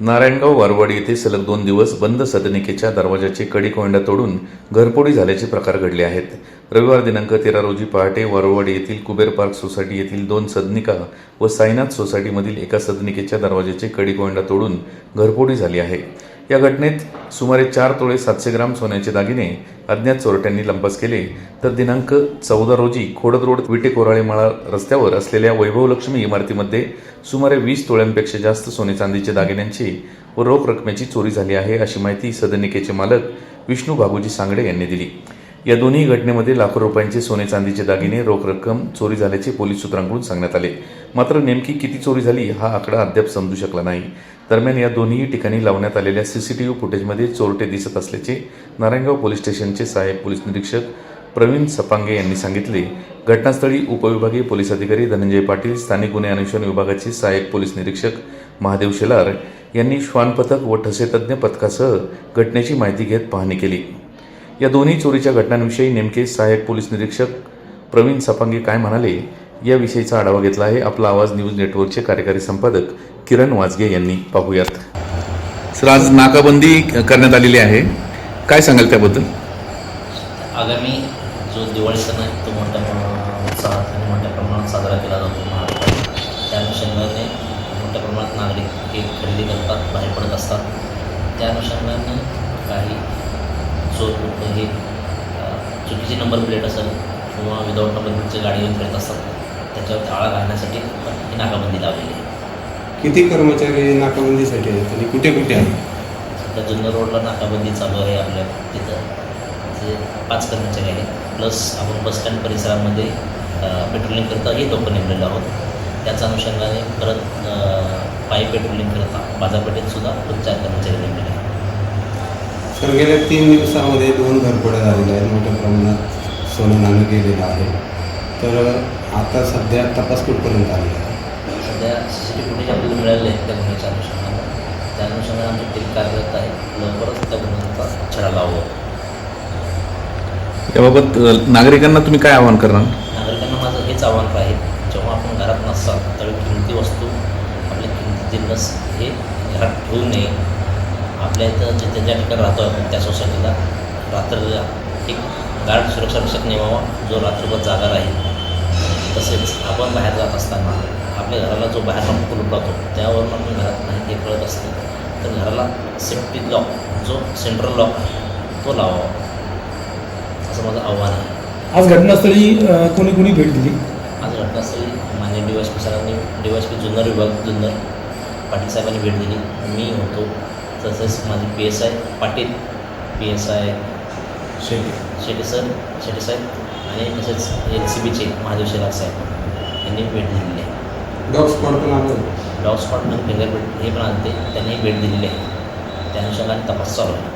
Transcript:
नारायणगाव वारवाडी येथे सलग दोन दिवस बंद सदनिकेच्या दरवाजाचे कडी कोंडा तोडून घरपोडी झाल्याचे प्रकार घडले आहेत. रविवार दिनांक तेरा रोजी पहाटे वारवाडी येथील कुबेर पार्क सोसायटी येथील दोन सदनिका व साईनाथ सोसायटीमधील एका सदनिकेच्या दरवाजाचे कडी कोंडा तोडून घरपोडी झाली आहे. या घटनेत सुमारे चार तोळे सातशे ग्राम सोन्याचे दागिने अज्ञात चोरट्यांनी लंपास केले. तर दिनांक चौदा रोजी खोडद रोड विटे कोराळेमाळा रस्त्यावर असलेल्या वैभवलक्ष्मी इमारतीमध्ये सुमारे वीस तोळ्यांपेक्षा जास्त सोने चांदीचे दागिन्यांची व रोख रकमेची चोरी झाली आहे अशी माहिती सदनिकेचे मालक विष्णू बाबूजी सांगडे यांनी दिली. या दोन्ही घटनेमध्ये लाखो रुपयांचे सोने चांदीचे दागिने रोख रक्कम चोरी झाल्याचे पोलीस सूत्रांकडून सांगण्यात आले. मात्र नेमकी किती चोरी झाली हा आकडा अद्याप समजू शकला नाही. दरम्यान या दोन्ही ठिकाणी लावण्यात आलेल्या सीसीटीव्ही फुटेजमध्ये चोरटे दिसत असल्याचे नारायणगाव पोलीस स्टेशनचे सहाय्यक पोलीस निरीक्षक प्रवीण सपांगे यांनी सांगितले. घटनास्थळी उपविभागीय पोलीस अधिकारी धनंजय पाटील स्थानिक गुन्हे अन्वेषण विभागाचे सहाय्यक पोलीस निरीक्षक महादेव शेलार यांनी श्वान पथक व ठसेतज्ञ पथकासह घटनेची माहिती घेत पाहणी केली. या दोन्ही चोरीच्या घटनांविषयी नेमके सहाय्यक पोलीस निरीक्षक प्रवीण सपांगे काय म्हणाले याविषयीचा आढावा घेतला आहे आपला आवाज न्यूज नेटवर्कचे कार्यकारी संपादक किरण वाजगे यांनी पाहूयात. सर आज नाकाबंदी करण्यात आलेली आहे. काय सांगाल त्याबद्दल? आगामी जो दिवाळी सण आहे तो मोठ्या प्रमाणात उत्साहात आणि मोठ्या प्रमाणात साजरा केला जातो महाराष्ट्रात. त्या अनुषंगाने मोठ्या प्रमाणात नागरिक हे खरेदी करतात बाहेर पडत असतात. त्या अनुषंगाने काही चोर हे चुकीची नंबर प्लेट असेल किंवा विदाऊट नंबर प्लेटची गाडी घेऊन फिरत असतात त्याच्यावर आळा घालण्यासाठी ही नाकाबंदी लावलेली आहे. किती कर्मचारी नाकाबंदीसाठी आहेत आणि कुठे कुठे आहेत? सध्या जुन्नर रोडला नाकाबंदी चालू आहे आपल्या तिथं. जे पाच कर्मचारी आहेत. प्लस आपण बसस्टँड परिसरामध्ये पेट्रोलिंग करताही लोक नेमलेलो आहोत. त्याच अनुषंगाने परत पायी पेट्रोलिंग करता बाजारपेठेत सुद्धा दोन चार कर्मचारी नेमलेले आहेत. सर गेल्या तीन दिवसामध्ये दोन घरफोड्या झालेल्या आहेत. मोठ्या प्रमाणात सोनं नाणं गेलेलं आहे. तर आता सध्या तपास कुठपर्यंत आलेला आहे? सध्या सी सी टी फुटेज आपल्याला मिळालेले आहेत त्या गुन्ह्याच्या अनुषंगाने. त्या अनुषंगाने आमची टीम कार्यरत आहे. लवकरच त्या गुन्ह्याचा छडा लावू याबाबत नागरिकांना तुम्ही काय आवाहन करणार? नागरिकांना माझं हेच आव्हान राहील जेव्हा आपण घरात नसाल त्यावेळी किमती वस्तू आपले किमती जिन्नस हे घरात ठेवू नये. आपल्या इथं जिथे ज्या ठिकाणी राहतो आपण त्या सोसायटीला रात्र एक गार्ड सुरक्षा रक्षक नेमावा जो रात्रभर जागा राहील. तसेच आपण बाहेर जात असताना आपल्या घराला जो बाहेर कुलूप राहतो त्यावरून आपण घरात नाही हे कळत असते. तर घराला सेफ्टी लॉक जो सेंट्रल लॉक आहे तो लावावा. असं माझं आव्हान आहे. आज घटनास्थळी कोणी कोणी भेट दिली? आज घटनास्थळी मान्य डी वाय पी सरांनी डी वाय पी जुन्नर विभाग जुन्नर पाटील साहेबांनी भेट दिली. मी होतो तसेच माझे P S I Patil P S I Shetty sir Shetty saheb आणि तसेच एल सी बीचे महादेव शेलार साहेब यांनी भेट दिलेली आहे. डॉग स्पॉट पण आलं डॉग स्पॉट फिंगरप्रिंट हे पण आणते. त्यांनी भेट दिलेली आहे. त्या अनुषंगाने तपास चालू आहे.